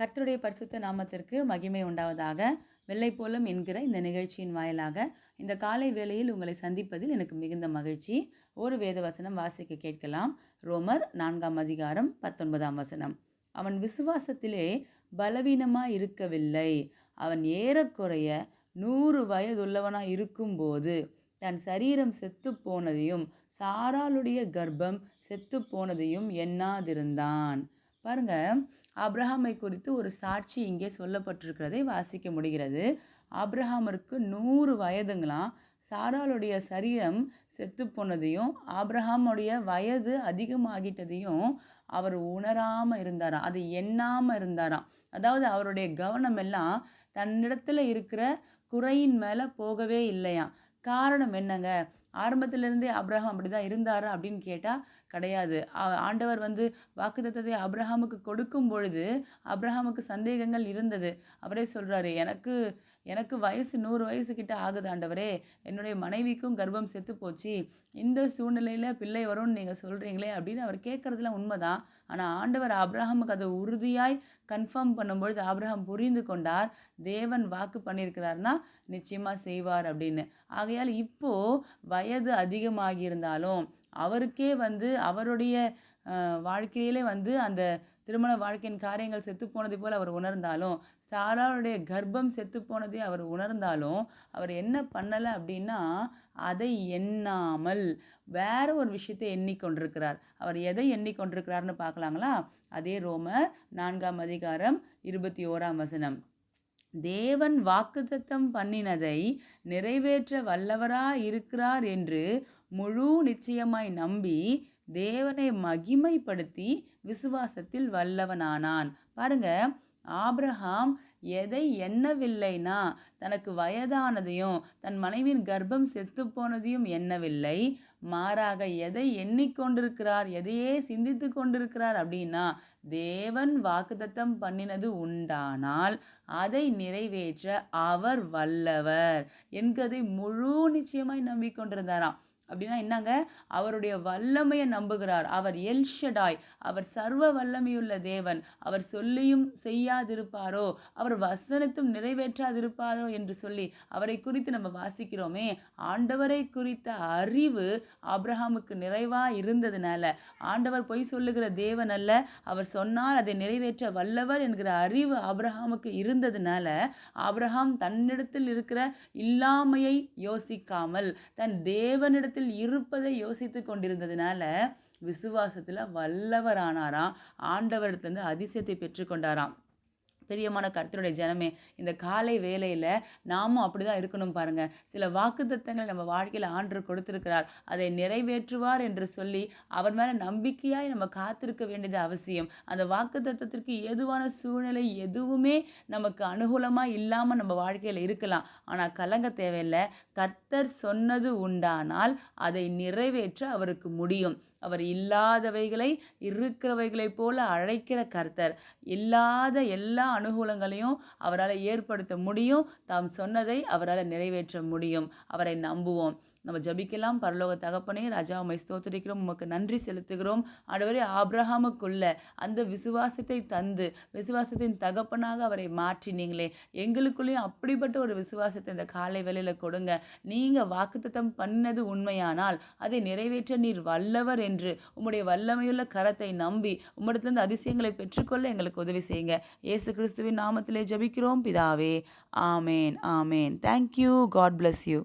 கர்த்தருடைய பரிசுத்த நாமத்திற்கு மகிமை உண்டாவதாக. வெள்ளைப்போலம் என்கிற இந்த நிகழ்ச்சியின் வாயிலாக இந்த காலை வேளையில் உங்களை சந்திப்பதில் எனக்கு மிகுந்த மகிழ்ச்சி. ஒரு வேத வசனம் வாசிக்க கேட்கலாம். ரோமர் நான்காம் அதிகாரம் பத்தொன்பதாம் வசனம். அவன் விசுவாசத்திலே பலவீனமாக இருக்கவில்லை. அவன் ஏறக்குறைய நூறு வயதுள்ளவனாக இருக்கும்போது தன் சரீரம் செத்து போனதையும் சாராளுடைய கர்ப்பம் செத்து போனதையும் எண்ணாதிருந்தான். பாருங்க ஆப்ரஹாமை குறித்து ஒரு சாட்சி இங்கே சொல்லப்பட்டிருக்கிறதை வாசிக்க முடிகிறது. ஆப்ரஹாமருக்கு நூறு வயதுங்களாம் சாராளுடைய சரீரம் செத்து போனதையும் ஆப்ரஹாமுடைய வயது அதிகமாகிட்டதையும் அவர் உணராமல் இருந்தாராம் அது எண்ணாமல் இருந்தாராம் அதாவது அவருடைய கவனம் எல்லாம் தன்னிடத்தில் இருக்கிற குறையின் மேலே போகவே இல்லையா? காரணம் என்னங்க? ஆரம்பத்திலிருந்தே அப்ரஹாம் அப்படி தான் இருந்தாரா அப்படின்னு கேட்டால் கிடையாது. ஆண்டவர் வந்து வாக்குத்தத்தை அப்ரஹாமுக்கு கொடுக்கும் பொழுது அப்ரஹாமுக்கு சந்தேகங்கள் இருந்தது. அவரே சொல்கிறாரு எனக்கு எனக்கு வயசு நூறு வயசு கிட்ட ஆகுது ஆண்டவரே. என்னுடைய மனைவிக்கும் கர்ப்பம் செத்து போச்சு. இந்த சூழ்நிலையில் பிள்ளை வரும்னு நீங்கள் சொல்கிறீங்களே அப்படின்னு அவர் கேட்குறதுலாம் உண்மைதான். ஆனால் ஆண்டவர் அப்ரஹாமுக்கு அதை உறுதியாய் கன்ஃபார்ம் பண்ணும்பொழுது அப்ரஹாம் புரிந்து கொண்டார் தேவன் வாக்கு பண்ணியிருக்கிறாருன்னா நிச்சயமாக செய்வார் அப்படின்னு. ஆகையால் இப்போது வயது அதிகமாகி இருந்தாலும் அவருக்கே வந்து அவருடைய வாழ்க்கையிலே வந்து அந்த திருமண வாழ்க்கையின் காரியங்கள் செத்து போனதை போல் அவர் உணர்ந்தாலும் சாராளுடைய கர்ப்பம் செத்து போனதை அவர் உணர்ந்தாலும் அவர் என்ன பண்ணலை அப்படின்னா அதை எண்ணாமல் வேற ஒரு விஷயத்தை எண்ணிக்கொண்டிருக்கிறார். அவர் எதை எண்ணிக்கொண்டிருக்கிறார்னு பார்க்கலாங்களா? அதே ரோமர் நான்காம் அதிகாரம் இருபத்தி ஓராம் வசனம். தேவன் வாக்குத்தத்தம் பண்ணினதை நிறைவேற்ற வல்லவராய் இருக்கிறார் என்று முழு நிச்சயமாய் நம்பி தேவனை மகிமைப்படுத்தி விசுவாசத்தில் வல்லவனானான். பாருங்க ஆப்ரஹாம் எதை எண்ணவில்லைனா? தனக்கு வயதானதையும் தன் மனைவியின் கர்ப்பம் செத்து போனதையும் எண்ணவில்லை. மாறாக எதை எண்ணிக்கொண்டிருக்கிறார்? எதையே சிந்தித்து கொண்டிருக்கிறார் அப்படின்னா தேவன் வாக்குத்தத்தம் பண்ணினது உண்டானால் அதை நிறைவேற்ற அவர் வல்லவர் என்கிறதை முழு நிச்சயமாய் நம்பிக்கொண்டிருந்தாராம். அப்படின்னா என்னங்க? அவருடைய வல்லமையை நம்புகிறார். அவர் எல்ஷடாய் அவர் சர்வ வல்லமையுள்ள தேவன். அவர் சொல்லியும் செய்யாதிருப்பாரோ? அவர் வசனத்தும் நிறைவேற்றாதிருப்பாரோ என்று சொல்லி அவரை குறித்து நம்ம வாசிக்கிறோமே. ஆண்டவரை குறித்த அறிவு அப்ரஹாமுக்கு நிறைவாக இருந்ததுனால. ஆண்டவர் பொய் சொல்லுகிற தேவன் அல்ல. அவர் சொன்னால் அதை நிறைவேற்ற வல்லவர் என்கிற அறிவு அப்ரஹாமுக்கு இருந்ததுனால அப்ரஹாம் தன்னிடத்தில் இருக்கிற இல்லாமையை யோசிக்காமல் தன் தேவனிடத்தில் இருப்பதை யோசித்து கொண்டிருந்ததுனால விசுவாசத்தில் வல்லவரானாராம். ஆண்டவரிடத்துலேருந்து அதிசயத்தை பெற்றுக்கொண்டாராம். பிரியமான கருத்தருடைய ஜனமே இந்த காலை வேலையில் நாமும் அப்படி தான் இருக்கணும் பாருங்கள் சில வாக்குத்தத்தங்களை நம்ம வாழ்க்கையில் ஆண்டு கொடுத்துருக்கிறார். அதை நிறைவேற்றுவார் என்று சொல்லி அவர் மேலே நம்பிக்கையாய் நம்ம காத்திருக்க வேண்டியது அவசியம். அந்த வாக்குத்தத்தத்திற்கு ஏதுவான சூழ்நிலை எதுவுமே நமக்கு அனுகூலமாக இல்லாமல் நம்ம வாழ்க்கையில் இருக்கலாம். ஆனால் கலங்க தேவையில்லை. கர்த்தர் சொன்னது உண்டானால் அதை நிறைவேற்ற அவருக்கு முடியும். அவர் இல்லாதவைகளை இருக்கிறவைகளைப் போல அழைக்கிற கர்த்தர். இல்லாத எல்லா அனுகூலங்களையும் அவரால் ஏற்படுத்த முடியும். தாம் சொன்னதை அவரால் நிறைவேற்ற முடியும். அவரை நம்புவோம். நம்ம ஜபிக்கலாம். பரலோக தகப்பனே ராஜா உம்மை உமக்கு நன்றி செலுத்துகிறோம். ஆண்டவரே ஆப்ரஹாமுக்குள்ள அந்த விசுவாசத்தை தந்து விசுவாசத்தின் தகப்பனாக அவரை மாற்றினீங்களே எங்களுக்குள்ளேயும் அப்படிப்பட்ட ஒரு விசுவாசத்தை இந்த காலை வேலையில் கொடுங்க. நீங்கள் வாக்குத்தத்தம் பண்ணது உண்மையானால் அதை நிறைவேற்ற நீர் வல்லவர் என்று உம்முடைய வல்லமையுள்ள கரத்தை நம்பி உம்மிடத்திலிருந்து அதிசயங்களை பெற்றுக்கொள்ள எங்களுக்கு உதவி செய்யுங்க. இயேசு கிறிஸ்துவின் நாமத்திலே ஜபிக்கிறோம். பிதாவே amen amen. Thank you God bless you